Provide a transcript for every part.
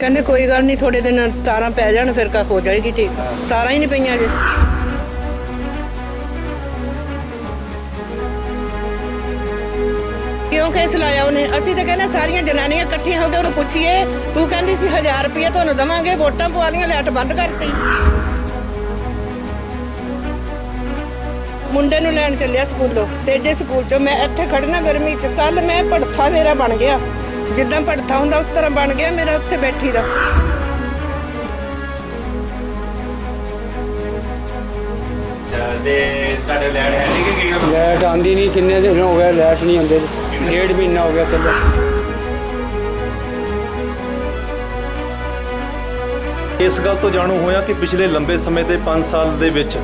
ਕਹਿੰਦੇ ਕੋਈ ਗੱਲ ਨਹੀਂ ਥੋੜੇ ਦਿਨ ਤਾਰਾਂ ਪੈ ਜਾਣ, ਫਿਰ ਕਾ ਹੋ ਜਾਏਗੀ, ਠੀਕ। ਤਾਰਾਂ ਹੀ ਨਹੀਂ ਪਈਆਂ ਜੇ। ਕਿਉਂ ਕੇਸ ਲਾਇਆ ਉਹਨੇ? ਅਸੀਂ ਤਾਂ ਕਹਿੰਦੇ ਸਾਰੀਆਂ ਜਨਾਨੀਆਂ ਇਕੱਠੀਆਂ ਹੋ ਕੇ ਉਹਨੂੰ ਪੁੱਛੀਏ, ਤੂੰ ਕਹਿੰਦੀ ਸੀ 1000 ਰੁਪਏ ਤੁਹਾਨੂੰ ਦਵਾਂਗੇ, ਵੋਟਾਂ ਪਵਾ ਲੀਆਂ ਲੈਟ ਬੰਦ ਕਰਤੀ। ਮੁੰਡੇ ਨੂੰ ਲੈਣ ਚੱਲਿਆ ਸਕੂਲੋਂ, ਤੇਜੇ ਸਕੂਲ ਚੋਂ। ਮੈਂ ਇੱਥੇ ਖੜਨਾ ਗਰਮੀ ਚ ਕੱਲ ਮੈਂ ਭੜਥਾ ਮੇਰਾ ਬਣ ਗਿਆ। ਜਿੱਦਾਂ ਭੜਥਾ ਹੁੰਦਾ ਉਸ ਤਰ੍ਹਾਂ ਬਣ ਗਿਆ ਮੇਰਾ ਉੱਥੇ ਬੈਠੀ ਦਾ ਤੇ ਤੁਹਾਡੇ ਲੈਣ ਹੈ ਨਹੀਂ ਕਿ ਕੀ ਗੱਲ? ਲਾਈਟ ਆਂਦੀ ਨਹੀਂ ਕਿੰਨੇ ਦਿਨ ਹੋ ਗਏ ਲਾਈਟ ਨਹੀਂ ਆਉਂਦੇ। ਡੇਢ ਮਹੀਨਾ ਹੋ ਗਿਆ ਇਸ ਗੱਲ ਤੋਂ ਜਾਣੂ ਹੋਇਆ ਕਿ ਪਿਛਲੇ ਲੰਬੇ ਸਮੇਂ ਦੇ 5 ਸਾਲ ਦੇ ਵਿੱਚ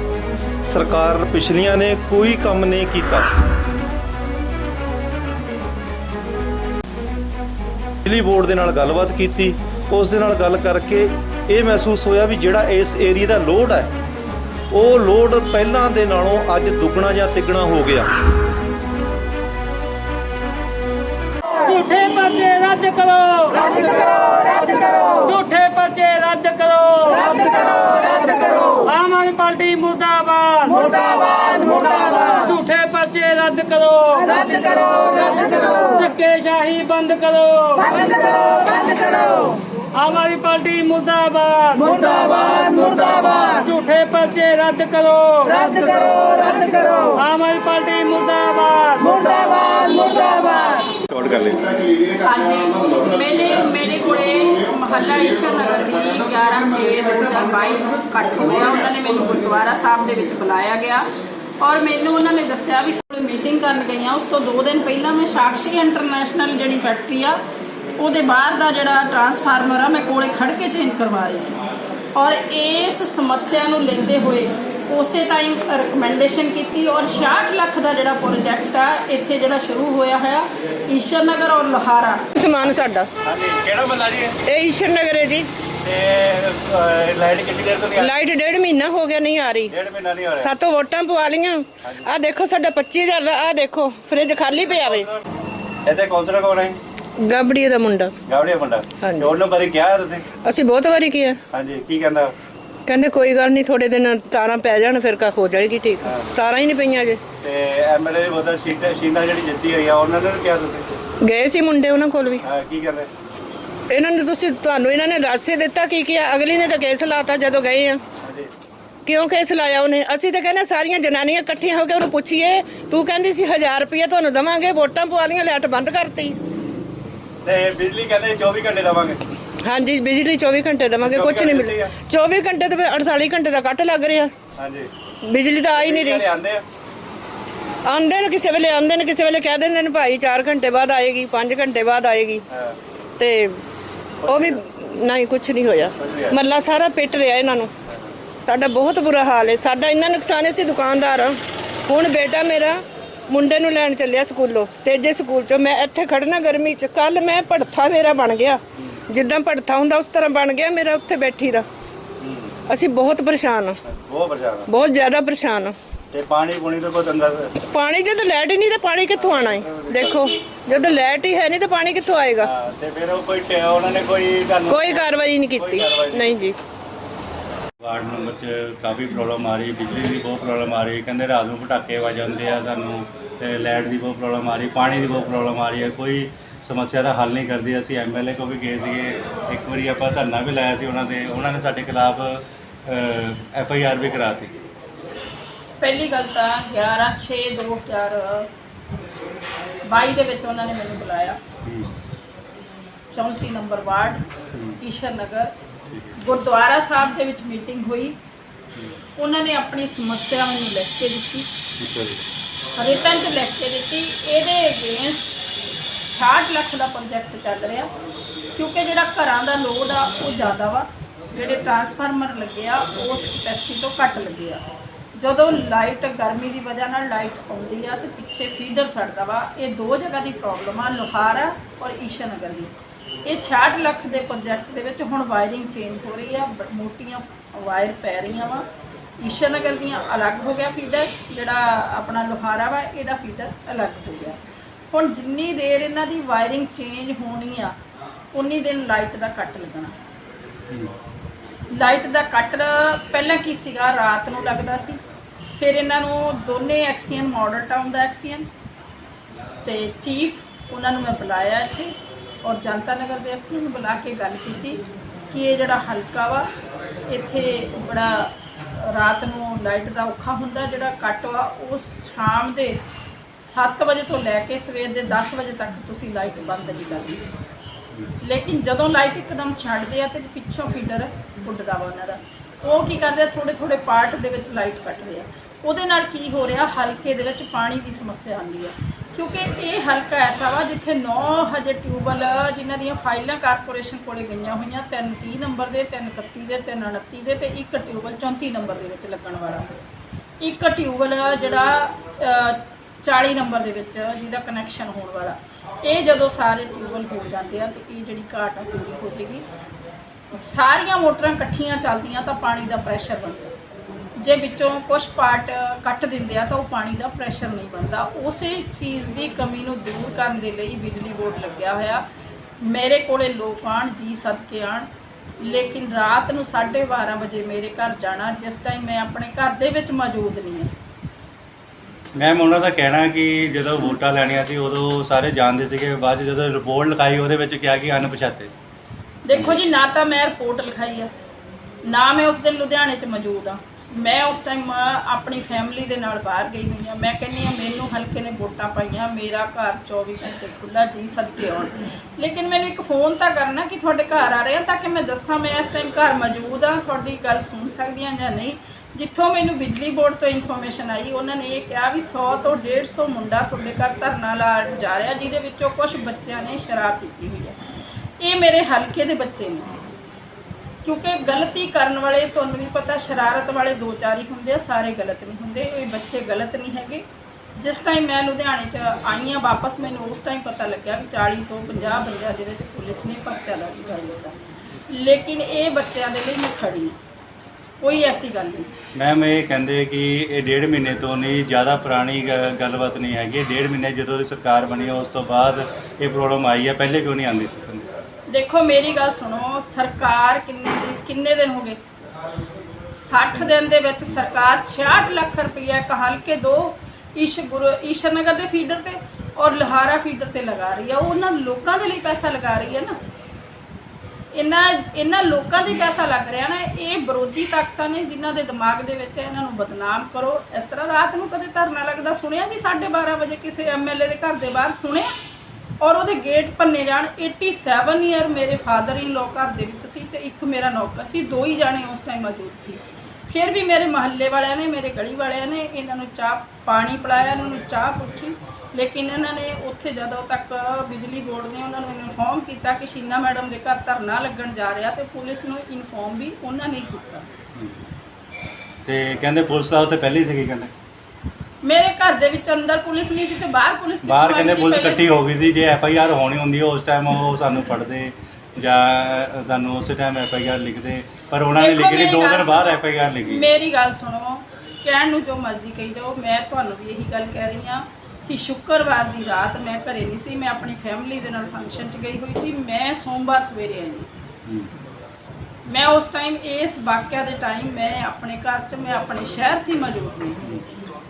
ਸਰਕਾਰ ਪਿਛਲੀਆਂ ਨੇ ਕੋਈ ਕੰਮ ਨਹੀਂ ਕੀਤਾ। ਬਿਜਲੀ ਬੋਰਡ ਦੇ ਨਾਲ ਗੱਲਬਾਤ ਕੀਤੀ ਉਸ ਦੇ ਨਾਲ ਗੱਲ ਕਰਕੇ ਇਹ ਮਹਿਸੂਸ ਹੋਇਆ ਵੀ ਜਿਹੜਾ ਇਸ ਏਰੀਆ ਦਾ ਲੋਡ ਹੈ ਉਹ ਲੋਡ ਪਹਿਲਾਂ ਦੇ ਨਾਲੋਂ ਅੱਜ ਦੁੱਗਣਾ ਜਾਂ ਤਿੱਗਣਾ ਹੋ ਗਿਆ। ਝੂਠੇ ਪਰਚੇ ਰੱਦ ਕਰੋ। ਰੱਦ ਕਰੋ ਰੱਦ ਕਰੋ। ਝੂਠੇ ਪਰਚੇ ਰੱਦ ਕਰੋ। ਰੱਦ ਕਰੋ ਰੱਦ ਕਰੋ। ਆਮ ਆਦਮੀ ਪਾਰਟੀ ਮੁਰਦਾਬਾਦ। ਮੁਰਦਾਬਾਦ ਮੁਰਦਾਬਾਦ। ਝੂਠੇ ਪਰਚੇ ਰੱਦ ਕਰੋ। ਰੱਦ ਕਰੋ ਰੱਦ ਕਰੋ। ਧੱਕੇਸ਼ਾਹੀ ਬੰਦ ਕਰੋ। ਬੰਦ ਕਰੋ ਬੰਦ ਕਰੋ। ਆਮ ਆਦਮੀ ਪਾਰਟੀ ਮੁਰਦਾਬਾਦ। ਮੁਰਦਾਬਾਦ ਮੁਰਦਾਬਾਦ। ਝੂਠੇ ਪਰਚੇ ਰੱਦ ਕਰੋ। ਰੱਦ ਕਰੋ ਰੱਦ ਕਰੋ। ਆਮ ਆਦਮੀ ਪਾਰਟੀ ਮੁਰਦਾਬਾਦ। ਰਿਕਾਰਡ ਕਰ ਲਈ ਹਾਂਜੀ ਮੇਰੇ ਮੇਰੇ ਕੋਲੇ ਮਹੱਲਾ ਈਸ਼ਰ ਨਗਰ ਦੀ 11/6/2022 ਨੂੰ ਇਕੱਠ ਹੋਇਆ। ਉਹਨਾਂ ਨੇ ਮੈਨੂੰ ਗੁਰਦੁਆਰਾ ਸਾਹਿਬ ਦੇ ਵਿੱਚ ਬੁਲਾਇਆ ਗਿਆ। ਔਰ ਮੈਨੂੰ ਉਹਨਾਂ ਨੇ ਦੱਸਿਆ ਵੀ ਸਾਡੇ ਮੀਟਿੰਗ ਕਰਨ ਗਈਆਂ। ਉਸ ਤੋਂ 2 ਦਿਨ ਪਹਿਲਾਂ ਮੈਂ ਸਾਕਸ਼ੀ ਇੰਟਰਨੈਸ਼ਨਲ ਜਿਹੜੀ ਫੈਕਟਰੀ ਆ ਉਹਦੇ ਬਾਹਰ ਦਾ ਜਿਹੜਾ ਟਰਾਂਸਫਾਰਮਰ ਆ ਮੈਂ ਕੋਲੇ ਖੜ ਕੇ ਚੇਂਜ ਕਰਵਾ ਰਹੀ ਸੀ। ਔਰ ਇਸ ਸਮੱਸਿਆ ਨੂੰ ਲੈਂਦੇ ਹੋਏ ਉਸੇ ਟਾਈਮ ਰეკਮੈਂਡੇਸ਼ਨ ਕੀਤੀ ਔਰ 66 ਲੱਖ ਦਾ ਜਿਹੜਾ ਪ੍ਰੋਜੈਕਟ ਆ ਇੱਥੇ ਜਿਹੜਾ ਸ਼ੁਰੂ ਹੋਇਆ ਹੋਇਆ ਈਸ਼ਰ ਨਗਰ ਔਰ ਲੋਹਾਰਾ। ਸਮਾਨ ਸਾਡਾ। ਹਾਂਜੀ ਕਿਹੜਾ ਬੰਦਾ ਜੀ? ਇਹ? ਇਹ ਈਸ਼ਰ ਨਗਰ ਹੈ ਜੀ। ਤੇ ਲਾਈਟ ਕਿੰਨੀ ਦੇਰ ਤੋਂ ਨਹੀਂ ਆ ਰਹੀ? ਲਾਈਟ ਡੇਢ ਮਹੀਨਾ ਹੋ ਗਿਆ ਨਹੀਂ ਆ ਰਹੀ। ਡੇਢ ਮਹੀਨਾ ਨਹੀਂ ਹੋ ਰਿਹਾ। ਸਾਤੋਂ ਵੋਟਾਂ ਪਵਾ ਲੀਆਂ ਆ ਦੇਖੋ ਸਾਡਾ 25000 ਦਾ ਆ ਦੇਖੋ ਫ੍ਰਿਜ ਖਾਲੀ ਪਿਆ ਵੇ। ਇੱਥੇ ਕੌਂਸਲਰ ਕੌਣ ਹੈ? ਗਾਬੜੀ ਦਾ ਮੁੰਡਾ। ਗਾਵੜੀਆ ਮੁੰਡਾ। ਹਾਂਜੀ। ਉਹਨੂੰ ਕਦੀ ਕਿਹਾ ਤੁਸੀਂ? ਅਸੀਂ ਬਹੁਤ ਵਾਰੀ ਕਿਹਾ। ਹਾਂਜੀ ਕੀ ਕਹਿੰਦਾ? ਕਹਿੰਦੇ ਕੋਈ ਗੱਲ ਨਹੀਂ ਥੋੜੇ ਦਿਨ ਤਾਰਾਂ ਪੈ ਜਾਣ ਫਿਰ ਕਾ ਹੋ ਜਾਏਗੀ ਠੀਕ। ਤਾਰਾਂ ਹੀ ਨਹੀਂ ਪਈਆਂ ਜੇ। ਤੇ ਐਮਐਲਏ ਬਦਲ ਸ਼ੀਨਾ ਸ਼ੀਨਾ ਜਿਹੜੀ ਜਿੱਤੀ ਹੋਈ ਆ ਉਹਨਾਂ ਨੇ ਕਿਹਾ ਤੁਸੀਂ? ਗਏ ਸੀ ਮੁੰਡੇ ਉਹਨਾਂ ਕੋਲ ਵੀ। ਹਾਂ, ਕੀ ਕਹਿੰਦੇ? ਇਹਨਾਂ ਨੇ ਤੁਸੀਂ ਤੁਹਾਨੂੰ ਇਹਨਾਂ ਨੇ ਰਾਸੇ ਦਿੱਤਾ ਕੀ ਕੀ ਅਗਲੀ ਨੇ ਤਾਂ ਕੇਸ ਲਾਤਾ ਜਦੋਂ ਗਏ ਆ। ਹਾਂਜੀ ਕਿਉਂ ਕੇਸ ਲਾਇਆ ਉਹਨੇ? ਅਸੀਂ ਤਾਂ ਕਹਿੰਦੇ ਸਾਰੀਆਂ ਜਨਾਨੀਆਂ ਇਕੱਠੀਆਂ ਹੋ ਕੇ ਉਹਨੂੰ ਪੁੱਛੀਏ ਤੂੰ ਕਹਿੰਦੀ ਸੀ 1000 ਰੁਪਏ ਤੁਹਾਨੂੰ ਦਵਾਂਗੇ ਵੋਟਾਂ ਪਵਾ ਲੀਆਂ ਲਾਈਟ ਬੰਦ ਕਰਤੀ। ਤੇ ਬਿਜਲੀ ਕਹਿੰਦੇ 24 ਘੰਟੇ ਦਵਾਂਗੇ। ਹਾਂਜੀ ਬਿਜਲੀ 24 ਘੰਟੇ ਦਵਾਂਗੇ ਕੁਝ ਨਹੀਂ ਮਿਲਿਆ 24 ਘੰਟੇ ਤੇ ਫਿਰ 48 ਘੰਟੇ ਦਾ ਕੱਟ ਲੱਗ ਰਿਹਾ। ਹਾਂਜੀ। ਬਿਜਲੀ ਤਾਂ ਆ ਹੀ ਨਹੀਂ ਰਹੀ। ਆਂਦੇ ਆਉਂਦੇ ਨੇ ਕਿਸੇ ਵੇਲੇ ਆਉਂਦੇ ਨੇ ਕਿਸੇ ਵੇਲੇ ਕਹਿ ਦਿੰਦੇ ਨੇ ਭਾਈ 4 ਘੰਟੇ ਬਾਅਦ ਆਏਗੀ 5 ਘੰਟੇ ਬਾਅਦ ਆਏਗੀ। ਤੇ ਉਹ ਵੀ ਨਹੀਂ ਕੁਝ ਨਹੀਂ ਹੋਇਆ। ਮੱਲਾ ਸਾਰਾ ਪਿੱਟ ਰਿਹਾ ਇਹਨਾਂ ਨੂੰ। ਸਾਡਾ ਬਹੁਤ ਬੁਰਾ ਹਾਲ ਹੈ। ਸਾਡਾ ਇੰਨਾ ਨੁਕਸਾਨ ਹੈ ਸੀ ਦੁਕਾਨਦਾਰ ਹਾਂ। ਹੁਣ ਬੇਟਾ ਮੇਰਾ ਮੁੰਡੇ ਨੂੰ ਲੈਣ ਚੱਲਿਆ ਸਕੂਲੋਂ ਤੇਜੇ ਸਕੂਲ ਚੋਂ। ਮੈਂ ਇੱਥੇ ਖੜਨਾ ਗਰਮੀ ਚ। ਕੱਲ ਮੈਂ ਭੜਥਾ ਮੇਰਾ ਬਣ ਗਿਆ। ਜਿੱਦਾਂ ਭੜਥਾ ਹੁੰਦਾ ਉਸ ਤਰ੍ਹਾਂ ਬਣ ਗਿਆ ਮੇਰਾ ਉੱਥੇ ਬੈਠੀ ਦਾ। ਅਸੀਂ ਬਹੁਤ ਪਰੇਸ਼ਾਨ ਹਾਂ। ਬਹੁਤ ਪਰੇਸ਼ਾਨ। ਬਹੁਤ ਜ਼ਿਆਦਾ ਪਰੇਸ਼ਾਨ ਹਾਂ। ਤੇ ਪਾਣੀ ਪੂਣੀ ਤੋਂ ਕੋਈ ਦੰਦਾ ਪਾਣੀ ਜਦੋਂ ਲਾਈਟ ਹੀ ਨਹੀਂ ਤੇ ਪਾਣੀ ਕਿੱਥੋਂ ਆਣਾ ਹੈ ਦੇਖੋ ਜਦੋਂ ਲਾਈਟ ਹੀ ਹੈ ਨਹੀਂ ਤੇ ਪਾਣੀ ਕਿੱਥੋਂ ਆਏਗਾ? ਹਾਂ, ਤੇ ਫਿਰ ਉਹ ਕੋਈ ਟੇ- ਉਹਨਾਂ ਨੇ ਕੋਈ ਤੁਹਾਨੂੰ ਕੋਈ ਕਾਰਵਾਈ ਨਹੀਂ ਕੀਤੀ। ਨਹੀਂ ਜੀ। ਵਾਰਡ ਨੰਬਰ 'ਚ ਕਾਫੀ ਪ੍ਰੋਬਲਮ ਆ ਰਹੀ ਬਿਜਲੀ ਦੀ ਬਹੁਤ ਪ੍ਰੋਬਲਮ ਆ ਰਹੀ ਕਹਿੰਦੇ ਰਾਤ ਨੂੰ ਪਟਾਕੇ ਵੱਜ ਜਾਂਦੇ ਆ ਸਾਨੂੰ ਤੇ ਲਾਈਟ ਦੀ ਬਹੁਤ ਪ੍ਰੋਬਲਮ ਆ ਰਹੀ ਪਾਣੀ ਦੀ ਬਹੁਤ ਪ੍ਰੋਬਲਮ ਆ ਰਹੀ ਹੈ ਕੋਈ ਸਮੱਸਿਆ ਦਾ ਹੱਲ ਨਹੀਂ ਕਰਦੀ ਅਸੀਂ ਐਮਐਲਏ ਕੋਲ ਵੀ ਗਏ ਸੀਗੇ ਇੱਕ ਵਾਰੀ ਆਪਾਂ ਧਰਨਾ ਵੀ ਲਾਇਆ ਸੀ ਉਹਨਾਂ ਦੇ ਉਹਨਾਂ ਨੇ ਸਾਡੇ ਖਿਲਾਫ ਐਫ ਆਈ ਆਰ ਵੀ ਕਰਾਤੀ। ਪਹਿਲੀ ਗੱਲ ਤਾਂ 11 6 2022 ਦੇ ਵਿੱਚ ਉਹਨਾਂ ਨੇ ਮੈਨੂੰ ਬੁਲਾਇਆ। 34 ਨੰਬਰ ਵਾਰਡ, ਈਸ਼ਰ ਨਗਰ। ਗੁਰਦੁਆਰਾ ਸਾਹਿਬ ਦੇ ਵਿੱਚ ਮੀਟਿੰਗ ਹੋਈ। ਉਹਨਾਂ ਨੇ ਆਪਣੀ ਸਮੱਸਿਆ ਮੈਨੂੰ ਲਿਖ ਕੇ ਦਿੱਤੀ। ਰਿਟਨ 'ਚ ਲਿਖ ਕੇ ਦਿੱਤੀ। ਇਹਦੇ ਅਗੇਂਸਟ 66 ਲੱਖ ਦਾ ਪ੍ਰੋਜੈਕਟ ਚੱਲ ਰਿਹਾ। ਕਿਉਂਕਿ ਜਿਹੜਾ ਘਰਾਂ ਦਾ ਲੋਡ ਆ, ਉਹ ਜ਼ਿਆਦਾ ਵਾ। ਜਿਹੜੇ ਟਰਾਂਸਫਾਰਮਰ ਲੱਗੇ ਆ ਉਸ ਕਪੈਸਿਟੀ ਤੋਂ ਘੱਟ ਲੱਗੇ ਆ। ਜਦੋਂ ਲਾਈਟ ਗਰਮੀ ਦੀ ਵਜ੍ਹਾ ਨਾਲ ਲਾਈਟ ਆਉਂਦੀ ਆ ਤੇ ਪਿੱਛੇ ਫੀਡਰ ਸੜਦਾ ਵਾ, ਇਹ ਦੋ ਜਗ੍ਹਾ ਦੀ ਪ੍ਰੋਬਲਮ ਆ, ਲੋਹਾਰਾ ਔਰ ਈਸ਼ਾ ਨਗਰ ਦੀ। ਇਹ 66 ਲੱਖ ਦੇ ਪ੍ਰੋਜੈਕਟ ਦੇ ਵਿੱਚ ਹੁਣ ਵਾਇਰਿੰਗ ਚੇਂਜ ਹੋ ਰਹੀ ਆ, ਬ- ਮੋਟੀਆਂ ਵਾਇਰ ਪੈ ਰਹੀਆਂ ਵਾ। ਈਸ਼ਾ ਨਗਰ ਦੀਆਂ ਅਲੱਗ ਹੋ ਗਿਆ ਫੀਡਰ, ਜਿਹੜਾ ਆਪਣਾ ਲੋਹਾਰਾ ਵਾ, ਇਹਦਾ ਫੀਡਰ ਅਲੱਗ ਹੋ ਗਿਆ। ਹੁਣ ਜਿੰਨੀ ਦੇਰ ਇਹਨਾਂ ਦੀ ਵਾਇਰਿੰਗ ਚੇਂਜ ਹੋਣੀ ਆ, ਉਨੀ ਦਿਨ ਲਾਈਟ ਦਾ ਕੱਟ ਲੱਗਣਾ। ਲਾਈਟ ਦਾ ਕੱਟ ਪਹਿਲਾਂ ਕੀ ਸੀਗਾ? ਰਾਤ ਨੂੰ ਲੱਗਦਾ ਸੀ। ਫਿਰ ਇਹਨਾਂ ਨੂੰ ਦੋਨੇ ਐਕਸੀਅਨ ਮਾਡਲ ਟਾਊਨ ਦਾ ਐਕਸੀਅਨ ਤੇ ਚੀਫ ਉਹਨਾਂ ਨੂੰ ਮੈਂ ਬੁਲਾਇਆ ਇੱਥੇ ਔਰ ਜਨਤਾ ਨਗਰ ਦੇ ਐਕਸੀਅਨ ਨੂੰ ਬੁਲਾ ਕੇ ਗੱਲ ਕੀਤੀ ਕਿ ਇਹ ਜਿਹੜਾ ਹਲਕਾ ਵਾ, ਇੱਥੇ ਬੜਾ ਰਾਤ ਨੂੰ ਲਾਈਟ ਦਾ ਔਖਾ ਹੁੰਦਾ ਜਿਹੜਾ ਕੱਟ ਵਾ, ਉਹ ਸ਼ਾਮ ਦੇ 7 ਵਜੇ ਤੋਂ ਲੈ ਕੇ ਸਵੇਰ ਦੇ 10 ਵਜੇ ਤੱਕ ਤੁਸੀਂ ਲਾਈਟ ਬੰਦ ਨਹੀਂ ਕਰਨੀ। ਲੇਕਿਨ ਜਦੋਂ ਲਾਈਟ ਇੱਕਦਮ ਛੱਡਦੇ ਆ ਤੇ ਪਿੱਛੋਂ ਫੀਡਰ ਉੱਡਦਾ ਵਾ ਉਹਨਾਂ ਦਾ। ਉਹ ਕੀ ਕਰਦੇ ਆ ਥੋੜੇ ਥੋੜੇ ਪਾਰਟ ਦੇ ਵਿੱਚ ਲਾਈਟ ਕੱਟਦੇ ਆ। ਉਹਦੇ ਨਾਲ ਕੀ ਹੋ ਰਿਹਾ ਹਲਕੇ ਦੇ ਵਿੱਚ ਪਾਣੀ ਦੀ ਸਮੱਸਿਆ ਆਉਂਦੀ ਆ। ਕਿਉਂਕਿ ਇਹ ਹਲਕਾ ਐਸਾ ਵਾ ਜਿੱਥੇ 9 ਹਜੇ ਟਿਊਬਲ ਜਿਨ੍ਹਾਂ ਦੀਆਂ ਫਾਈਲਾਂ ਕਾਰਪੋਰੇਸ਼ਨ ਕੋਲੇ ਗਈਆਂ ਹੋਈਆਂ ਤਿੰਨ 30 ਨੰਬਰ ਦੇ ਤਿੰਨ 31 ਦੇ ਤਿੰਨ 29 ਦੇ ਤੇ ਇੱਕ ਟਿਊਬਲ 34 ਨੰਬਰ ਦੇ ਵਿੱਚ ਲੱਗਣ ਵਾਲਾ। ਇੱਕ ਟਿਊਬਲ ਜਿਹੜਾ ਅ, 40 ਨੰਬਰ ਦੇ ਵਿੱਚ ਜਿਹਦਾ ਕਨੈਕਸ਼ਨ ਹੋਣ ਵਾਲਾ। ਇਹ ਜਦੋਂ ਸਾਰੇ ਟਿਊਬਲ ਹੋ ਜਾਂਦੇ ਆ ਤੇ ਇਹ ਜਿਹੜੀ ਘਾਟ ਆ ਪੂਰੀ ਹੋ ਜਾਏਗੀ। ਸਾਰੀਆਂ ਮੋਟਰਾਂ ਇਕੱਠੀਆਂ ਚੱਲਦੀਆਂ ਤਾਂ ਪਾਣੀ ਦਾ ਪ੍ਰੈਸ਼ਰ ਬਣਦਾ। ਜੇ ਵਿੱਚੋਂ ਕੁਝ ਪਾਰਟ ਕੱਟ ਦਿੰਦੇ ਆ ਤਾਂ ਉਹ ਪਾਣੀ ਦਾ ਪ੍ਰੈਸ਼ਰ ਨਹੀਂ ਬਣਦਾ। ਉਸੇ ਚੀਜ਼ ਦੀ ਕਮੀ ਨੂੰ ਦੂਰ ਕਰਨ ਦੇ ਲਈ ਬਿਜਲੀ ਬੋਰਡ ਲੱਗਿਆ ਹੋਇਆ। ਮੇਰੇ ਕੋਲੇ ਲੋਕ ਆਣ ਜੀ ਸਦਕੇ ਆਣ ਲੇਕਿਨ ਰਾਤ ਨੂੰ 12:30 ਵਜੇ ਮੇਰੇ ਘਰ ਜਾਣਾ, ਜਿਸ ਟਾਈਮ ਮੈਂ ਆਪਣੇ ਘਰ ਦੇ ਵਿੱਚ ਮੌਜੂਦ ਨਹੀਂ ਹਾਂ। ਮੈਮ ਉਹਨਾਂ ਦਾ ਕਹਿਣਾ ਕਿ ਜਦੋਂ ਵੋਟਾਂ ਲੈਣੀਆਂ ਸੀ, ਉਦੋਂ ਸਾਰੇ ਜਾਣਦੇ ਸੀਗੇ। ਬਾਅਦ 'ਚ ਜਦੋਂ ਰਿਪੋਰਟ ਲਿਖਾਈ, ਉਹਦੇ ਵਿੱਚ ਕਿਹਾ ਕਿ ਅਣਪਛਾਤੇ। ਦੇਖੋ ਜੀ, ਨਾ ਤਾਂ ਮੈਂ ਰਿਪੋਰਟ ਲਿਖਾਈ ਆ, ਨਾ ਮੈਂ ਉਸ ਦਿਨ ਲੁਧਿਆਣੇ 'ਚ ਮੌਜੂਦ ਆ। ਮੈਂ ਉਸ ਟਾਈਮ ਆਪਣੀ ਫੈਮਿਲੀ ਦੇ ਨਾਲ ਬਾਹਰ ਗਈ ਹੋਈ ਆ। ਮੈਂ ਕਹਿੰਨੀ ਆ, ਮੈਨੂੰ ਹਲਕੇ ਨੇ ਵੋਟਾਂ ਪਾਈਆਂ, ਮੇਰਾ ਘਰ 24 ਘੰਟੇ ਖੁੱਲਾ ਜੀ ਸਦਕੇ ਆਉਣ। ਲੇਕਿਨ ਮੈਨੂੰ ਇੱਕ ਫੋਨ ਤਾਂ ਕਰਨਾ ਕਿ ਤੁਹਾਡੇ ਘਰ ਆ ਰਹੇ ਆ, ਤਾਂ ਕਿ ਮੈਂ ਦੱਸਾਂ ਮੈਂ ਇਸ ਟਾਈਮ ਘਰ ਮੌਜੂਦ ਆ, ਤੁਹਾਡੀ ਗੱਲ ਸੁਣ ਸਕਦੀ ਆ ਜਾਂ ਨਹੀਂ। ਜਿੱਥੋਂ ਮੈਨੂੰ ਬਿਜਲੀ ਬੋਰਡ ਤੋਂ ਇਨਫੋਰਮੇਸ਼ਨ ਆਈ, ਉਹਨਾਂ ਨੇ ਇਹ ਕਿਹਾ ਵੀ 100 ਤੋਂ 150 ਮੁੰਡਾ ਤੁਹਾਡੇ ਘਰ ਧਰਨਾ ਲਾ ਜਾ ਰਿਹਾ, ਜਿਹਦੇ ਵਿੱਚੋਂ ਕੁਝ ਬੱਚਿਆਂ ਨੇ ਸ਼ਰਾਬ ਪੀਤੀ ਹੋਈ ਹੈ। ਇਹ ਮੇਰੇ ਹਲਕੇ ਦੇ ਬੱਚੇ ਨੇ। ਕਿਉਂਕਿ ਗਲਤੀ ਕਰਨ ਵਾਲੇ ਤੁਹਾਨੂੰ ਵੀ ਪਤਾ, ਸ਼ਰਾਰਤ ਵਾਲੇ ਦੋ ਚਾਰ ਹੀ ਹੁੰਦੇ ਆ, ਸਾਰੇ ਗਲਤ ਨਹੀਂ ਹੁੰਦੇ, ਇਹ ਬੱਚੇ ਗਲਤ ਨਹੀਂ ਹੈਗੇ। ਜਿਸ ਟਾਈਮ ਮੈਂ ਲੁਧਿਆਣੇ 'ਚ ਆਈ ਹਾਂ, ਵਾਪਸ ਮੈਨੂੰ ਉਸ ਟਾਈਮ ਪਤਾ ਲੱਗਿਆ ਵੀ 40 ਤੋਂ 50 ਬੰਦਿਆਂ ਦੇ ਵਿੱਚ ਪੁਲਿਸ ਨੇ ਪਰਚਾ ਦਰਜ ਕਰ ਲੇਕਿਨ ਇਹ ਬੱਚਿਆਂ ਦੇ ਲਈ ਮੈਂ ਖੜੀ ਹਾਂ। ਕੋਈ ਐਸੀ ਗੱਲ ਨਹੀਂ। ਮੈਮ ਇਹ ਕਹਿੰਦੇ ਕਿ ਇਹ ਡੇਢ ਮਹੀਨੇ ਤੋਂ ਨਹੀਂ ਜ਼ਿਆਦਾ ਪੁਰਾਣੀ ਗ- ਗੱਲਬਾਤ ਨਹੀਂ ਹੈਗੀ। ਇਹ ਡੇਢ ਮਹੀਨੇ ਜਦੋਂ ਦੀ ਸਰਕਾਰ ਬਣੀ ਹੈ ਉਸ ਤੋਂ ਬਾਅਦ ਇਹ ਪ੍ਰੋਬਲਮ ਆਈ ਹੈ ਪਹਿਲੇ ਕਿਉਂ ਨਹੀਂ ਆਉਂਦੀ ਸੀ ਦੇਖੋ ਮੇਰੀ ਗੱਲ ਸੁਣੋ ਸਰਕਾਰ ਕਿੰਨੇ ਕਿੰਨੇ ਦਿਨ ਹੋ ਗਏ? 60 ਦਿਨ ਦੇ ਵਿੱਚ ਸਰਕਾਰ 66 ਲੱਖ ਰੁਪਈਆ ਇੱਕ ਹਲਕੇ ਦੋ ਈਸ਼ ਗੁਰੂ ਈਸ਼ਰ ਨਗਰ ਦੇ ਫੀਡਰ ਤੇ ਔਰ ਲਹਾਰਾ ਫੀਡਰ ਤੇ ਲਗਾ ਰਹੀ ਹੈ ਉਹ ਉਹਨਾਂ ਲੋਕਾਂ ਦੇ ਲਈ ਪੈਸਾ ਲਗਾ ਰਹੀ ਹੈ ਨਾ। ਇਹਨਾਂ ਇਹਨਾਂ ਲੋਕਾਂ ਦੀ ਪੈਸਾ ਲੱਗ ਰਿਹਾ ਨਾ ਇਹ ਵਿਰੋਧੀ ਤਾਕਤਾਂ ਨੇ ਜਿਨ੍ਹਾਂ ਦੇ ਦਿਮਾਗ ਦੇ ਵਿੱਚ ਹੈ, ਇਹਨਾਂ ਨੂੰ ਬਦਨਾਮ ਕਰੋ। ਇਸ ਤਰ੍ਹਾਂ ਰਾਤ ਨੂੰ ਕਦੇ ਧਰਨਾ ਲੱਗਦਾ ਸੁਣਿਆ ਜੀ 12:30 ਵਜੇ ਕਿਸੇ ਐਮਐਲਏ ਦੇ ਘਰ ਦੇ ਬਾਹਰ ਸੁਣਿਆ? ਔਰ ਉਹਦੇ ਗੇਟ ਭੰਨੇ ਜਾਣ। 87 ਈਅਰ ਮੇਰੇ ਫਾਦਰ ਇਨ ਲੋ ਘਰ ਦੇ ਵਿੱਚ ਸੀ ਤੇ ਇੱਕ ਮੇਰਾ ਨੌਕਰ ਸੀ ਦੋ ਹੀ ਜਾਣੇ ਉਸ ਟਾਈਮ ਮੌਜੂਦ ਸੀ। ਫਿਰ ਵੀ ਮੇਰੇ ਮਹੱਲੇ ਵਾਲਿਆਂ ਨੇ ਮੇਰੇ ਗਲੀ ਵਾਲਿਆਂ ਨੇ ਇਹਨਾਂ ਨੂੰ ਚਾਹ ਪਾਣੀ ਪਿਲਾਇਆ ਇਹਨਾਂ ਨੂੰ ਚਾਹ ਪੁੱਛੀ। ਲੇਕਿਨ ਇਹਨਾਂ ਨੇ ਉੱਥੇ ਜਦੋਂ ਤੱਕ ਬਿਜਲੀ ਬੋਰਡ ਨੇ ਉਹਨਾਂ ਨੂੰ ਇਨਫੋਰਮ ਕੀਤਾ ਕਿ ਸ਼ੀਨਾ ਮੈਡਮ ਦੇ ਘਰ ਧਰਨਾ ਲੱਗਣ ਜਾ ਰਿਹਾ ਤੇ ਪੁਲਿਸ ਨੂੰ ਇਨਫੋਰਮ ਵੀ ਉਹਨਾਂ ਨੇ ਕੀਤਾ ਤੇ ਕਹਿੰਦੇ ਪੁਲਿਸ ਤਾਂ ਉੱਥੇ ਪਹਿਲੇ ਹੀ ਸੀਗੀ ਕਹਿੰਦੇ ਮੇਰੇ ਘਰ ਦੇ ਵਿੱਚ ਅੰਦਰ ਪੁਲਿਸ ਨਹੀਂ ਸੀ ਤੇ ਬਾਹਰ ਪੁਲਿਸ ਕਿੱਥੋਂ ਬਾਹਰ ਆ ਕਹਿੰਦੇ ਗਈ ਪੁਲਿਸ ਪਹਿਲੇ? ਇਕੱਠੀ ਹੋ ਗਈ ਸੀ ਜੇ ਐਫ ਆਈ ਆਰ ਹੋਣੀ ਹੁੰਦੀ ਉਸ ਟਾਈਮ ਉਹ ਸਾਨੂੰ ਫੜਦੇ ਜਾਂ ਸਾਨੂੰ ਉਸੇ ਟਾਈਮ ਐਫ ਆਈ ਆਰ ਲਿਖਦੇ ਪਰ ਉਹਨਾਂ ਨੇ ਦੇਖੋ ਲਿਖੀ ਨਹੀਂ ਮੇਰੀ ਦੋ ਗੱਲ ਦਿਨ ਬਾਅਦ ਸੁਣੋ। ਐਫ ਆਈ ਆਰ ਲਿਖੀ ਮੇਰੀ ਗੱਲ ਸੁਣੋ ਕਹਿਣ ਨੂੰ ਜੋ ਮਰਜ਼ੀ ਕਹੀ ਜਾਓ ਮੈਂ ਤੁਹਾਨੂੰ ਵੀ ਇਹੀ ਗੱਲ ਕਹਿ ਰਹੀ ਹਾਂ ਕਿ ਸ਼ੁੱਕਰਵਾਰ ਦੀ ਰਾਤ ਮੈਂ ਘਰੇ ਨਹੀਂ ਸੀ ਮੈਂ ਆਪਣੀ ਫੈਮਿਲੀ ਦੇ ਨਾਲ ਫੰਕਸ਼ਨ 'ਚ ਗਈ ਹੋਈ ਸੀ। ਮੈਂ ਸੋਮਵਾਰ ਸਵੇਰੇ ਆਈ। ਮੈਂ ਉਸ ਟਾਈਮ ਇਸ ਵਾਕਿਆ ਦੇ ਟਾਈਮ ਮੈਂ ਆਪਣੇ ਘਰ 'ਚ ਮੈਂ ਆਪਣੇ ਸ਼ਹਿਰ 'ਚ ਹੀ ਮੌਜੂਦ ਨਹੀਂ ਸੀ।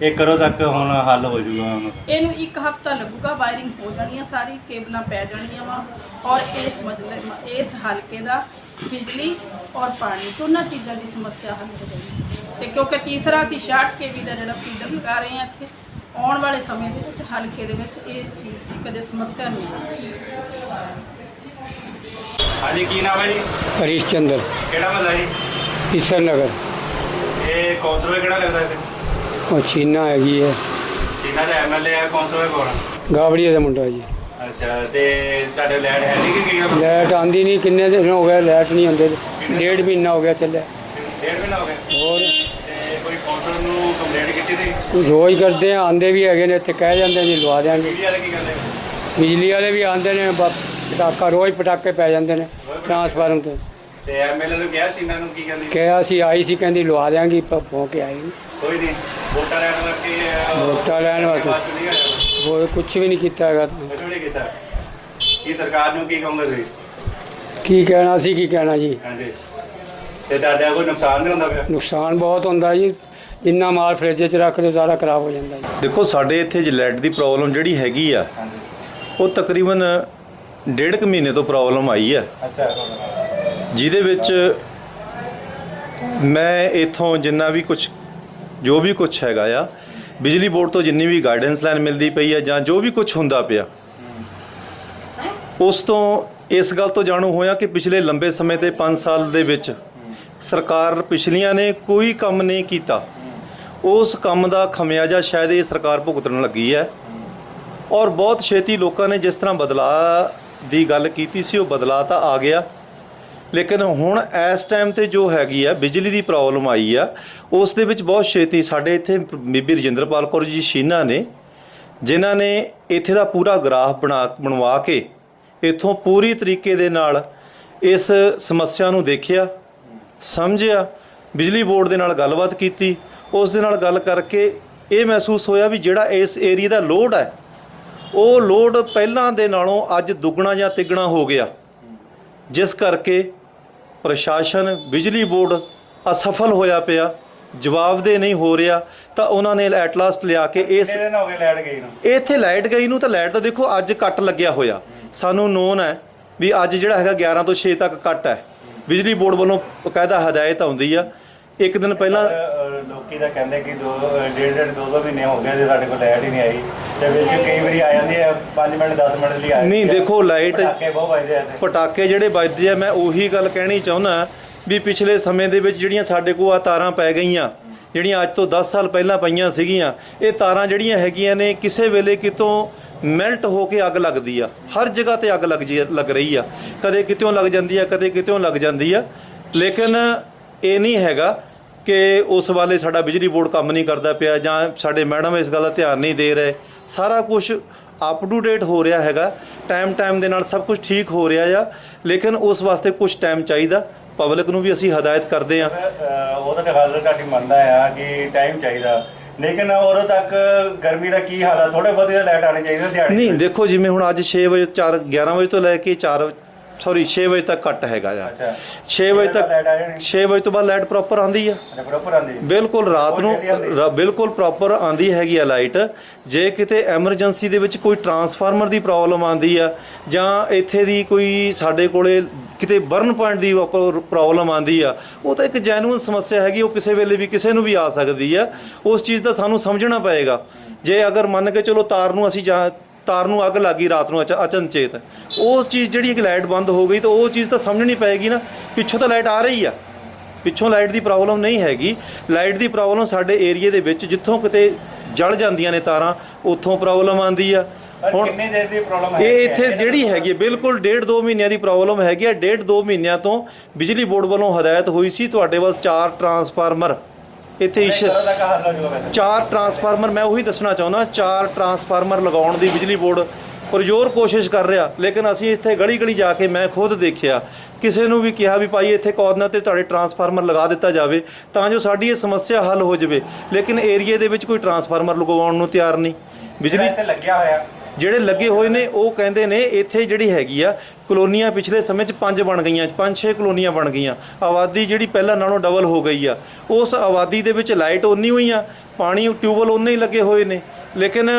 ਇਹ ਕਰੋ ਤੱਕ ਹੁਣ ਹੱਲ ਹੋ ਜਾਊਗਾ ਇਹਨੂੰ ਇੱਕ ਹਫਤਾ ਲੱਗੂਗਾ ਵਾਇਰਿੰਗ ਹੋ ਜਾਣੀ ਆ ਸਾਰੀ ਕੇਬਲਾਂ ਪੈ ਜਾਣੀਆਂ ਵਾ ਔਰ ਇਸ ਮਜਲੇ ਇਸ ਹਲਕੇ ਦਾ ਬਿਜਲੀ ਔਰ ਪਾਣੀ ਦੋਨਾਂ ਚੀਜ਼ਾਂ ਦੀ ਸਮੱਸਿਆ ਹੱਲ ਹੋ ਜਾਏਗੀ ਤੇ ਕਿਉਂਕਿ ਤੀਸਰਾ ਅਸੀਂ 66 ਕੇਵੀ ਦਾ ਜਿਹੜਾ ਫੀਡਰ ਲਗਾ ਰਹੇ ਹਾਂ ਇੱਥੇ ਆਉਣ ਵਾਲੇ ਸਮੇਂ ਦੇ ਵਿੱਚ ਹਲਕੇ ਦੇ ਵਿੱਚ ਇਸ ਚੀਜ਼ ਦੀ ਕਦੇ ਸਮੱਸਿਆ ਨਹੀਂ ਆਵੇਗੀ ਹਾਂਜੀ ਕੀ ਨਾਮ ਹੈ ਜੀ? ਹਰੀਸ਼ ਚੰਦਰ। ਕਿਹੜਾ ਮਹੱਲਾ ਜੀ? ਈਸਰ ਨਗਰ। ਇਹ ਕੌਂਸਲਰ ਕਿਹੜਾ ਲੱਗਦਾ ਇੱਥੇ? ਉਹ ਛੀਨਾ ਹੈਗੀ ਹੈ। ਇਹਨਾਂ ਦਾ ਐਮਐਲਏ ਹੈ ਕੌਂਸਲਰ ਕੌਣ ਆ? ਗਾਵੜੀਏ ਦਾ ਮੁੰਡਾ ਜੀ। ਅੱਛਾ ਤੇ ਤੁਹਾਡੇ ਲੈਟ ਹੈ ਨਹੀਂ ਕਿ ਕੀ ਲਾਈਟ ਆਂਦੀ ਨਹੀਂ ਕਿੰਨੇ ਦਿਨ ਹੋ ਗਏ ਲਾਈਟ ਨਹੀਂ ਆਉਂਦੇ ਡੇਢ ਮਹੀਨਾ ਹੋ ਗਿਆ ਚੱਲਿਆ। ਡੇਢ ਮਹੀਨਾ ਹੋ ਗਿਆ। ਹੋਰ? ਕੋਈ ਕੌਂਸਲਰ ਨੂੰ ਕੰਪਲੇਂਟ ਕੀਤੀ ਸੀ ਰੋਜ਼ ਕਰਦੇ ਆ ਆਂਦੇ ਵੀ ਹੈਗੇ ਨੇ ਇੱਥੇ ਕਹਿ ਜਾਂਦੇ ਜੀ ਲਵਾ ਦਿਆਂਗੇ। ਮੀਡੀਆ ਵਾਲੇ ਕੀ ਕਹਿੰਦੇ ਬਿਜਲੀ ਵਾਲੇ ਵੀ ਆਂਦੇ ਨੇ ਪਟਾਕਾ ਰੋਜ਼ ਪਟਾਕੇ ਪੈ ਜਾਂਦੇ ਨੇ ਟਰਾਂਸਫਾਰਮ ਤੇ। ਤੇ ਐਮਐਲਏ ਨੂੰ ਕਿਹਾ ਸੀ ਇਹਨਾਂ ਨੂੰ ਕੀ ਕਹਿੰਦੇ? ਕਿਹਾ ਸੀ ਆਈ ਸੀ ਕਹਿੰਦੀ ਲਵਾ ਦਿਆਂਗੀ ਹੋ ਕੇ ਆਈ ਕੋਈ ਨਹੀਂ ਵੋਟਾਂ ਲੈਣ ਵਾਸਤੇ ਅਹ, ਵੋਟਾਂ ਲੈਣ ਵਾਸਤੇ। ਬਾਅਦ ਚੋਂ ਨਹੀਂ ਆਇਆ। ਉਹ ਕੁਝ ਵੀ ਨਹੀਂ ਕੀਤਾ ਹੈਗਾ। ਕੁਝ ਵੀ ਨਹੀਂ ਕੀਤਾ। ਕੀ ਸਰਕਾਰ ਨੂੰ ਕੀ ਕਹੋਗੇ ਤੁਸੀਂ? ਕੀ ਕਹਿਣਾ ਸੀ ਕੀ ਕਹਿਣਾ ਜੀ? ਹਾਂਜੀ। ਤੇ ਤੁਹਾਡਾ ਕੋਈ ਨੁਕਸਾਨ ਨਹੀਂ ਹੁੰਦਾ ਪਿਆ? ਨੁਕਸਾਨ ਬਹੁਤ ਹੁੰਦਾ ਜੀ। ਜਿੰਨਾ ਮਾਲ ਫਰਿੱਜ 'ਚ ਰੱਖਦੇ ਸਾਰਾ ਖਰਾਬ ਹੋ ਜਾਂਦਾ ਜੀ। ਦੇਖੋ ਸਾਡੇ ਇੱਥੇ ਜਲੈਟ ਦੀ ਪ੍ਰੋਬਲਮ ਜਿਹੜੀ ਹੈਗੀ ਆ ਉਹ ਤਕਰੀਬਨ ਡੇਢ ਕੁ ਮਹੀਨੇ ਤੋਂ ਪ੍ਰੋਬਲਮ ਆਈ ਆ। ਅੱਛਾ। ਜਿਹਦੇ ਵਿੱਚ ਮੈਂ ਇਥੋਂ ਜਿੰਨਾ ਵੀ ਕੁਝ ਜੋ ਵੀ ਕੁਝ ਹੈਗਾ ਆ ਬਿਜਲੀ ਬੋਰਡ ਤੋਂ ਜਿੰਨੀ ਵੀ ਗਾਈਡੈਂਸ ਲਾਈਨ ਮਿਲਦੀ ਪਈ ਆ ਜਾਂ ਜੋ ਵੀ ਕੁਝ ਹੁੰਦਾ ਪਿਆ ਉਸ ਤੋਂ ਇਸ ਗੱਲ ਤੋਂ ਜਾਣੂ ਹੋਇਆ ਕਿ ਪਿਛਲੇ ਲੰਬੇ ਸਮੇਂ ਤੇ 5 ਸਾਲ ਦੇ ਵਿੱਚ ਸਰਕਾਰ ਪਿਛਲੀਆਂ ਨੇ ਕੋਈ ਕੰਮ ਨਹੀਂ ਕੀਤਾ। ਉਸ ਕੰਮ ਦਾ ਖਮਿਆਜਾ ਸ਼ਾਇਦ ਇਹ ਸਰਕਾਰ ਭੁਗਤਣ ਲੱਗੀ ਹੈ। ਔਰ ਬਹੁਤ ਛੇਤੀ ਲੋਕਾਂ ਨੇ ਜਿਸ ਤਰ੍ਹਾਂ ਬਦਲਾਅ ਦੀ ਗੱਲ ਕੀਤੀ ਸੀ, ਉਹ ਬਦਲਾਅ ਤਾਂ ਆ ਗਿਆ। ਲੇਕਿਨ ਹੁਣ ਇਸ ਟਾਈਮ ਤੇ ਜੋ ਹੈਗੀ ਆ, ਬਿਜਲੀ ਦੀ ਪ੍ਰੋਬਲਮ ਆਈ ਆ, ਉਸ ਦੇ ਵਿੱਚ ਬਹੁਤ ਛੇਤੀ ਸਾਡੇ ਇੱਥੇ ਬੀਬੀ ਰਜਿੰਦਰਪਾਲ ਕੌਰ ਜੀ ਸ਼ੀਨਾ ਨੇ, ਜਿਨ੍ਹਾਂ ਨੇ ਇੱਥੇ ਦਾ ਪੂਰਾ ਗ੍ਰਾਫ ਬਣਾ, ਬਣਵਾ ਕੇ, ਇੱਥੋਂ ਪੂਰੀ ਤਰੀਕੇ ਦੇ ਨਾਲ ਇਸ ਸਮੱਸਿਆ ਨੂੰ ਦੇਖਿਆ। ਸਮਝਿਆ ਬਿਜਲੀ ਬੋਰਡ ਦੇ ਨਾਲ ਗੱਲਬਾਤ ਕੀਤੀ ਉਸ ਦੇ ਨਾਲ ਗੱਲ ਕਰਕੇ ਇਹ ਮਹਿਸੂਸ ਹੋਇਆ ਵੀ ਜਿਹੜਾ ਇਸ ਏਰੀਆ ਦਾ ਲੋਡ ਹੈ ਉਹ ਲੋਡ ਪਹਿਲਾਂ ਦੇ ਨਾਲੋਂ ਅੱਜ ਦੁੱਗਣਾ ਜਾਂ ਤਿੱਗਣਾ ਹੋ ਗਿਆ। ਜਿਸ ਕਰਕੇ ਪ੍ਰਸ਼ਾਸਨ ਬਿਜਲੀ ਬੋਰਡ ਅਸਫਲ ਹੋਇਆ ਪਿਆ ਜਵਾਬਦੇ ਨਹੀਂ ਹੋ ਰਿਹਾ ਤਾਂ ਉਹਨਾਂ ਨੇ ਐਟ ਲਾਸਟ ਲਿਆ ਕੇ ਇਸ ਇੱਥੇ ਲਾਈਟ ਗਈ ਨੂੰ ਤਾਂ ਲਾਈਟ ਤਾਂ ਦੇਖੋ ਅੱਜ ਕੱਟ ਲੱਗਿਆ ਹੋਇਆ। ਸਾਨੂੰ ਨੋਨ ਹੈ ਵੀ ਅੱਜ ਜਿਹੜਾ ਹੈਗਾ 11 ਤੋਂ 6 ਤੱਕ ਕੱਟ ਹੈ। ਬਿਜਲੀ ਬੋਰਡ ਵੱਲੋਂ ਬਕਾਇਦਾ ਹਦਾਇਤ ਆਉਂਦੀ ਆ। ਇੱਕ ਦਿਨ ਪਹਿਲਾਂ ਅਹ ਲੋਕੀ ਤਾਂ ਕਹਿੰਦੇ ਕਿ ਦੋ ਡੇਢ ਡੇਢ ਦੋ ਦੋ ਮਹੀਨੇ ਹੋ ਗਏ ਤੇ ਸਾਡੇ ਕੋਲ ਲਾਈਟ ਹੀ ਨਹੀਂ ਆਈ। ਤੇ ਵਿੱਚ ਕਈ ਵਾਰੀ ਆ ਜਾਂਦੀ ਹੈ 5 ਮਿੰਟ 10 ਮਿੰਟ ਲਈ ਆ ਜਾਂਦੀ ਨਹੀਂ ਹੈ। ਦੇਖੋ ਲਾਈਟ ਪਟਾਕੇ ਬਹੁਤ ਵੱਜਦੇ ਆ ਪਟਾਕੇ ਜਿਹੜੇ ਵੱਜਦੇ ਆ ਮੈਂ ਉਹੀ ਗੱਲ ਕਹਿਣੀ ਚਾਹੁੰਦਾ ਵੀ ਪਿਛਲੇ ਸਮੇਂ ਦੇ ਵਿੱਚ ਜਿਹੜੀਆਂ ਸਾਡੇ ਕੋਲ ਆ ਤਾਰਾਂ ਪੈ ਗਈਆਂ ਜਿਹੜੀਆਂ ਅੱਜ ਤੋਂ 10 ਸਾਲ ਪਹਿਲਾਂ ਪਈਆਂ ਸੀਗੀਆਂ ਇਹ ਤਾਰਾਂ ਜਿਹੜੀਆਂ ਹੈਗੀਆਂ ਨੇ ਕਿਸੇ ਵੇਲੇ ਕਿਤੋਂ ਮੈਲਟ ਹੋ ਕੇ ਅੱਗ ਲੱਗਦੀ ਆ। ਹਰ ਜਗ੍ਹਾ ਤੇ ਅੱਗ ਲੱਗ ਜੀ ਲੱਗ ਰਹੀ ਆ। ਕਦੇ ਕਿਤੋਂ ਲੱਗ ਜਾਂਦੀ ਆ, ਕਦੇ ਕਿਤੋਂ ਲੱਗ ਜਾਂਦੀ ਆ। ਲੇਕਿਨ ਇਹ ਨਹੀਂ ਹੈਗਾ ਕਿ ਉਸ ਵਾਲੇ ਸਾਡਾ ਬਿਜਲੀ ਬੋਰਡ ਕੰਮ ਨਹੀਂ ਕਰਦਾ ਪਿਆ ਜਾਂ ਸਾਡੇ ਮੈਡਮ ਇਸ ਗੱਲ ਦਾ ਧਿਆਨ ਨਹੀਂ ਦੇ ਰਹੇ। ਸਾਰਾ ਕੁਝ ਅਪ ਟੂ ਡੇਟ ਹੋ ਰਿਹਾ ਹੈਗਾ। ਟਾਈਮ ਟਾਈਮ ਦੇ ਨਾਲ ਸਭ ਕੁਝ ਠੀਕ ਹੋ ਰਿਹਾ ਆ। ਲੇਕਿਨ ਉਸ ਵਾਸਤੇ ਕੁਝ ਟਾਈਮ ਚਾਹੀਦਾ। ਪਬਲਿਕ ਨੂੰ ਵੀ ਅਸੀਂ ਹਦਾਇਤ ਕਰਦੇ ਆ। ਉਹਦਾ ਤਾਂ ਘੱਟ ਹੀ ਮੰਨਦਾ ਆ ਕਿ ਟਾਈਮ ਚਾਹੀਦਾ। ਲੇਕਿਨ ਉਦੋਂ ਤੱਕ ਗਰਮੀ ਦਾ ਕੀ ਹਾਲ ਆ? ਥੋੜੇ ਬਹੁਤੇ ਲਾਈਟ ਆਣੀ ਚਾਹੀਦੀ ਦਿਹਾੜੀ ਨਹੀਂ ਦੇਖੋ ਜਿਵੇਂ ਹੁਣ ਅੱਜ 6 ਵਜੇ 4 11 ਵਜੇ ਤੋਂ ਲੈ ਕੇ 4 ਸੌਰੀ 6 ਵਜੇ ਤੱਕ ਕੱਟ ਹੈਗਾ ਆ। ਅੱਛਾ। 6 ਵਜੇ ਤੱਕ ਲਾਈਟ ਆ ਜਾਣੀ? 6 ਵਜੇ ਤੋਂ ਬਾਅਦ ਲਾਈਟ ਪ੍ਰੋਪਰ ਆਂਦੀ ਆ। ਪ੍ਰੋਪਰ ਆਂਦੀ ਬਿਲਕੁਲ ਰਾਤ ਨੂੰ? ਰਾ- ਬਿਲਕੁਲ ਪ੍ਰੋਪਰ ਆਂਦੀ ਹੈਗੀ ਆ ਲਾਈਟ ਜੇ ਕਿਤੇ ਐਮਰਜੈਂਸੀ ਦੇ ਵਿੱਚ ਕੋਈ ਟਰਾਂਸਫਾਰਮਰ ਦੀ ਪ੍ਰੋਬਲਮ ਆਂਦੀ ਆ ਜਾਂ ਇੱਥੇ ਦੀ ਕੋਈ ਸਾਡੇ ਕੋਲੇ ਕਿਤੇ ਬਰਨ ਪੁਆਇੰਟ ਦੀ ਪ੍ਰੋਬਲਮ ਆਂਦੀ ਆ ਉਹ ਤਾਂ ਇੱਕ ਜੈਨੂਇਨ ਸਮੱਸਿਆ ਹੈਗੀ ਉਹ ਕਿਸੇ ਵੇਲੇ ਵੀ ਕਿਸੇ ਨੂੰ ਵੀ ਆ ਸਕਦੀ ਆ। ਉਸ ਚੀਜ਼ ਦਾ ਸਾਨੂੰ ਸਮਝਣਾ ਪਏਗਾ। ਜੇ ਅਗਰ ਮੰਨ ਕੇ ਚਲੋ ਤਾਰ ਨੂੰ ਅਸੀਂ ਜਾਂ ਤਾਰ ਨੂੰ ਅੱਗ ਲੱਗੀ ਰਾਤ ਨੂੰ ਅਚ- ਅਚਨਚੇਤ। ਉਸ ਚੀਜ਼ ਜਿਹੜੀ ਇੱਕ ਲਾਈਟ ਬੰਦ ਹੋ ਗਈ ਤਾਂ ਉਹ ਚੀਜ਼ ਤਾਂ ਸਮਝਣੀ ਪਏਗੀ ਨਾ ਪਿੱਛੋਂ ਤਾਂ ਲਾਈਟ ਆ ਰਹੀ ਆ। ਪਿੱਛੋਂ ਲਾਈਟ ਦੀ ਪ੍ਰੋਬਲਮ ਨਹੀਂ ਹੈਗੀ। ਲਾਈਟ ਦੀ ਪ੍ਰੋਬਲਮ ਸਾਡੇ ਏਰੀਆ ਦੇ ਵਿੱਚ ਜਿੱਥੋਂ ਕਿਤੇ ਜਲ ਜਾਂਦੀਆਂ ਨੇ ਤਾਰਾਂ ਉੱਥੋਂ ਪ੍ਰੋਬਲਮ ਆਂਦੀ ਆ। ਹੁਣ ਕਿੰਨੀ ਦੇਰ ਦੀ ਪ੍ਰੋਬਲਮ ਹੈ ਇਹ ਇੱਥੇ ਜਿਹੜੀ ਹੈਗੀ ਬਿਲਕੁਲ ਡੇਢ ਦੋ ਮਹੀਨਿਆਂ ਦੀ ਪ੍ਰੋਬਲਮ ਹੈਗੀ ਹੈ ਡੇਢ ਦੋ ਮਹੀਨਿਆਂ ਤੋਂ ਬਿਜਲੀ ਬੋਰਡ ਵੱਲੋਂ ਹਦਾਇਤ ਹੋਈ ਸੀ ਤੁਹਾਡੇ ਵੱਲ ਚਾਰ ਟਰਾਂਸਫਾਰਮਰ। ਇੱਥੇ ਇਸ਼ ਚਾਰ ਟਰਾਂਸਫਾਰਮਰ ਮੈਂ ਉਹੀ ਦੱਸਣਾ ਚਾਹੁੰਦਾ ਚਾਰ ਟਰਾਂਸਫਾਰਮਰ ਲਗਾਉਣ ਦੀ ਬਿਜਲੀ ਬੋਰਡ ਪੁਰਜ਼ੋਰ ਕੋਸ਼ਿਸ਼ ਕਰ ਰਿਹਾ ਲੇਕਿਨ ਅਸੀਂ ਇੱਥੇ ਗਲੀ ਗਲੀ ਜਾ ਕੇ ਮੈਂ ਖੁਦ ਦੇਖਿਆ ਕਿਸੇ ਨੂੰ ਵੀ ਕਿਹਾ ਵੀ ਭਾਈ ਇੱਥੇ ਕੋਰਨਰ ਤੇ ਤੁਹਾਡੇ ਟਰਾਂਸਫਾਰਮਰ ਲਗਾ ਦਿੱਤਾ ਜਾਵੇ ਤਾਂ ਜੋ ਸਾਡੀ ਇਹ ਸਮੱਸਿਆ ਹੱਲ ਹੋ ਜਾਵੇ ਲੇਕਿਨ ਏਰੀਏ ਦੇ ਵਿੱਚ ਕੋਈ ਟਰਾਂਸਫਾਰਮਰ ਲਗਵਾਉਣ ਨੂੰ ਤਿਆਰ ਨਹੀਂ। ਬਿਜਲੀ ਬਿਜਲੀ ਇੱਥੇ ਲੱਗਿਆ ਹੋਇਆ ਜਿਹੜੇ ਲੱਗੇ ਹੋਏ ਨੇ, ਉਹ ਕਹਿੰਦੇ ਨੇ ਇੱਥੇ ਜਿਹੜੀ ਹੈਗੀ ਆ, ਕਲੋਨੀਆਂ ਪਿਛਲੇ ਸਮੇਂ 'ਚ ਪੰਜ ਬਣ ਗਈਆਂ, ਪੰਜ ਛੇ ਕਲੋਨੀਆਂ ਬਣ ਗਈਆਂ। ਆਬਾਦੀ ਜਿਹੜੀ ਪਹਿਲਾਂ ਨਾਲੋਂ ਡਬਲ ਹੋ ਗਈ ਆ। ਉਸ ਆਬਾਦੀ ਦੇ ਵਿੱਚ ਲਾਈਟ ਉਨੀ ਹੋਈ ਆ, ਪਾਣੀ ਟਿਊਬਲ ਉਨੇ ਹੀ ਲੱਗੇ ਹੋਏ ਨੇ। ਲੇਕਿਨ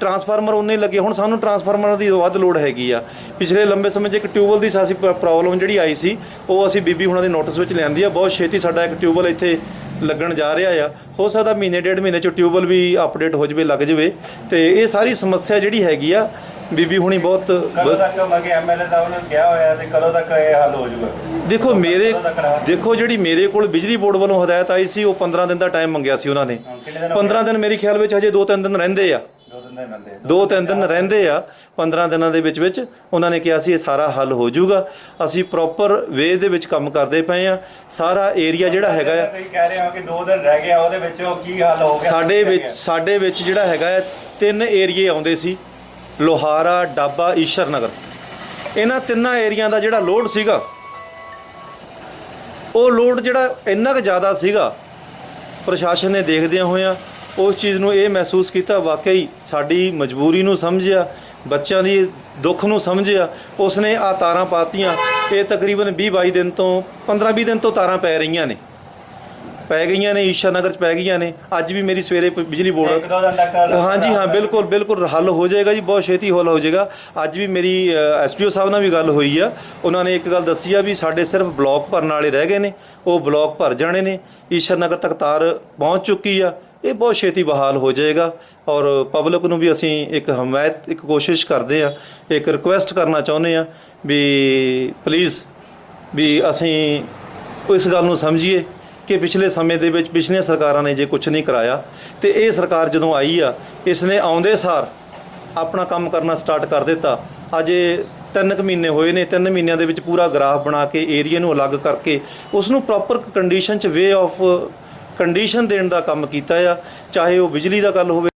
ਟਰਾਂਸਫਾਰਮਰ ਉਨੇ ਹੀ ਲੱਗੇ। ਹੁਣ ਸਾਨੂੰ ਟਰਾਂਸਫਾਰਮਰ ਦੀ ਵੱਧ ਲੋੜ ਹੈਗੀ ਆ। ਪਿਛਲੇ ਲੰਬੇ ਸਮੇਂ 'ਚ ਇੱਕ ਟਿਊਬਲ ਦੀ ਸਾਸੀ ਪ੍ਰੋਬਲਮ ਜਿਹੜੀ ਆਈ ਸੀ, ਉਹ ਅਸੀਂ ਬੀਬੀ ਹੁਣਾਂ ਦੇ ਨੋਟਿਸ ਵਿੱਚ ਲਿਆਂਦੀ ਆ। ਬਹੁਤ ਛੇਤੀ ਸਾਡਾ ਇੱਕ ਟਿਊਬਲ ਇੱਥੇ ਲੱਗਣ ਜਾ ਰਿਹਾ ਆ। ਹੋ ਸਕਦਾ ਮਹੀਨੇ ਡੇਢ ਮਹੀਨੇ ਚ ਟਿਊਬਲ ਵੀ ਅਪਡੇਟ ਹੋ ਜਵੇ ਲੱਗ ਜਵੇ। ਤੇ ਇਹ ਸਾਰੀ ਸਮੱਸਿਆ ਜਿਹੜੀ ਹੈਗੀ ਆ ਬੀਬੀ ਹੁਣੀ ਬਹੁਤ ਕਦੋਂ ਤੱਕ ਮਗੇ ਐਮਐਲਏ ਦਾ ਉਹਨਾਂ ਨੇ ਕਿਹਾ ਹੋਇਆ ਤੇ ਕਦੋਂ ਤੱਕ ਇਹ ਹੱਲ ਹੋ ਜਾਊਗਾ ਦੇਖੋ ਮੇਰੇ? ਦੇਖੋ ਜਿਹੜੀ ਮੇਰੇ ਕੋਲ ਬਿਜਲੀ ਬੋਰਡ ਵੱਲੋਂ ਹਦਾਇਤ ਆਈ ਸੀ ਉਹ 15 ਦਿਨ ਦਾ ਟਾਈਮ ਮੰਗਿਆ ਸੀ ਉਹਨਾਂ ਨੇ। ਹਾਂ, ਕਿੰਨੇ ਦਿਨ ਹੋ 15 ਦਿਨ ਮੇਰੇ ਖਿਆਲ ਵਿੱਚ ਹਜੇ 2-3 ਦਿਨ ਰਹਿੰਦੇ ਆ। ਦੋ ਦਿਨ ਤਿੰਨ ਦਿਨ ਰਹਿੰਦੇ ਆ 15 ਦਿਨਾਂ ਦੇ ਵਿੱਚ ਵਿੱਚ ਉਹਨਾਂ ਨੇ ਕਿਹਾ ਸੀ ਇਹ ਸਾਰਾ ਹੱਲ ਹੋ ਜਾਊਗਾ। ਅਸੀਂ ਪ੍ਰੋਪਰ ਵੇ ਦੇ ਵਿੱਚ ਕੰਮ ਕਰਦੇ ਪਏ ਆ। ਸਾਰਾ ਏਰੀਆ ਜਿਹੜਾ ਹੈਗਾ ਆ ਤੁਸੀਂ ਕਹਿ ਰਹੇ ਹੋ ਕਿ ਦੋ ਦਿਨ ਰਹਿ ਗਿਆ ਉਹਦੇ ਵਿੱਚ ਉਹ ਕੀ ਹੱਲ ਹੋ ਗਿਆ ਸਾਡੇ ਵਿੱਚ ਸਾਡੇ ਵਿੱਚ ਜਿਹੜਾ ਹੈਗਾ ਹੈ ਤਿੰਨ ਏਰੀਏ ਆਉਂਦੇ ਸੀ। ਲੋਹਾਰਾ ਡਾਬਾ ਈਸ਼ਰ ਨਗਰ ਇਹਨਾਂ ਤਿੰਨਾਂ ਏਰੀਆਂ ਦਾ ਜਿਹੜਾ ਲੋਡ ਸੀਗਾ ਉਹ ਲੋਡ ਜਿਹੜਾ ਇੰਨਾ ਕੁ ਜ਼ਿਆਦਾ ਸੀਗਾ ਪ੍ਰਸ਼ਾਸਨ ਨੇ ਦੇਖਦਿਆਂ ਹੋਇਆਂ ਉਸ ਚੀਜ਼ ਨੂੰ ਇਹ ਮਹਿਸੂਸ ਕੀਤਾ ਵਾਕਈ ਸਾਡੀ ਮਜਬੂਰੀ ਨੂੰ ਸਮਝਿਆ ਬੱਚਿਆਂ ਦੀ ਦੁੱਖ ਨੂੰ ਸਮਝਿਆ ਉਸਨੇ ਆ ਤਾਰਾਂ ਪਾਤੀਆਂ। ਇਹ ਤਕਰੀਬਨ 20 22 ਦਿਨ ਤੋਂ 15 20 ਦਿਨ ਤੋਂ ਤਾਰਾਂ ਪੈ ਰਹੀਆਂ ਨੇ। ਪੈ ਗਈਆਂ ਨੇ ਈਸ਼ਾ ਨਗਰ ਚ ਪੈ ਗਈਆਂ ਨੇ। ਅੱਜ ਵੀ ਮੇਰੀ ਸਵੇਰੇ ਬਿਜਲੀ ਬੋਰਡ ਹਾਂਜੀ ਹਾਂ ਬਿਲਕੁਲ ਬਿਲਕੁਲ ਹੱਲ ਹੋ ਜਾਏਗਾ ਜੀ ਬਹੁਤ ਛੇਤੀ ਹੱਲ ਹੋ ਜਾਏਗਾ। ਅੱਜ ਵੀ ਮੇਰੀ ਐਸਡੀਓ ਸਾਹਿਬ ਨਾਲ ਵੀ ਗੱਲ ਹੋਈ ਆ। ਉਹਨਾਂ ਨੇ ਇੱਕ ਗੱਲ ਦੱਸੀ ਆ ਵੀ ਸਾਡੇ ਸਿਰਫ ਬਲਾਕ ਭਰਨ ਵਾਲੇ ਰਹਿ ਗਏ ਨੇ ਉਹ ਬਲਾਕ ਭਰ ਜਾਣੇ ਨੇ। ਈਸ਼ਰ ਨਗਰ ਤੱਕ ਤਾਰ ਪਹੁੰਚ ਚੁੱਕੀ ਆ। ਇਹ ਬਹੁਤ ਛੇਤੀ ਬਹਾਲ ਹੋ ਜਾਏਗਾ ਔਰ ਪਬਲਿਕ ਨੂੰ ਵੀ ਅਸੀਂ ਇੱਕ ਹਮਾਇਤ, ਇੱਕ ਕੋਸ਼ਿਸ਼ ਕਰਦੇ ਆ ਇੱਕ ਰਿਕੁਐਸਟ ਕਰਨਾ ਚਾਹੁੰਦੇ ਆ ਵੀ ਪਲੀਜ਼ ਵੀ ਅਸੀਂ ਇਸ ਗੱਲ ਨੂੰ ਸਮਝੀਏ ਕਿ ਪਿਛਲੇ ਸਮੇਂ ਦੇ ਵਿੱਚ ਪਿਛਲੀਆਂ ਸਰਕਾਰਾਂ ਨੇ ਜੇ ਕੁਝ ਨਹੀਂ ਕਰਾਇਆ ਤੇ ਇਹ ਸਰਕਾਰ ਜਦੋਂ ਆਈ ਆ ਇਸ ਨੇ ਆਉਂਦੇ ਸਾਰ ਆਪਣਾ ਕੰਮ ਕਰਨਾ ਸਟਾਰਟ ਕਰ ਦਿੱਤਾ। ਅਜੇ ਤਿੰਨ ਕੁ ਮਹੀਨੇ ਹੋਏ ਨੇ, ਤਿੰਨ ਮਹੀਨਿਆਂ ਦੇ ਵਿੱਚ ਪੂਰਾ ਗ੍ਰਾਫ ਬਣਾ ਕੇ ਏਰੀਆ ਨੂੰ ਅਲੱਗ ਕਰਕੇ ਉਸ ਨੂੰ ਪ੍ਰੋਪਰ ਕੰਡੀਸ਼ਨ ਚ ਵੇ ਆਫ ਕੰਡੀਸ਼ਨ ਦੇਣ ਦਾ ਕੰਮ ਕੀਤਾ ਆ ਚਾਹੇ ਉਹ ਬਿਜਲੀ ਦਾ ਗੱਲ ਹੋਵੇ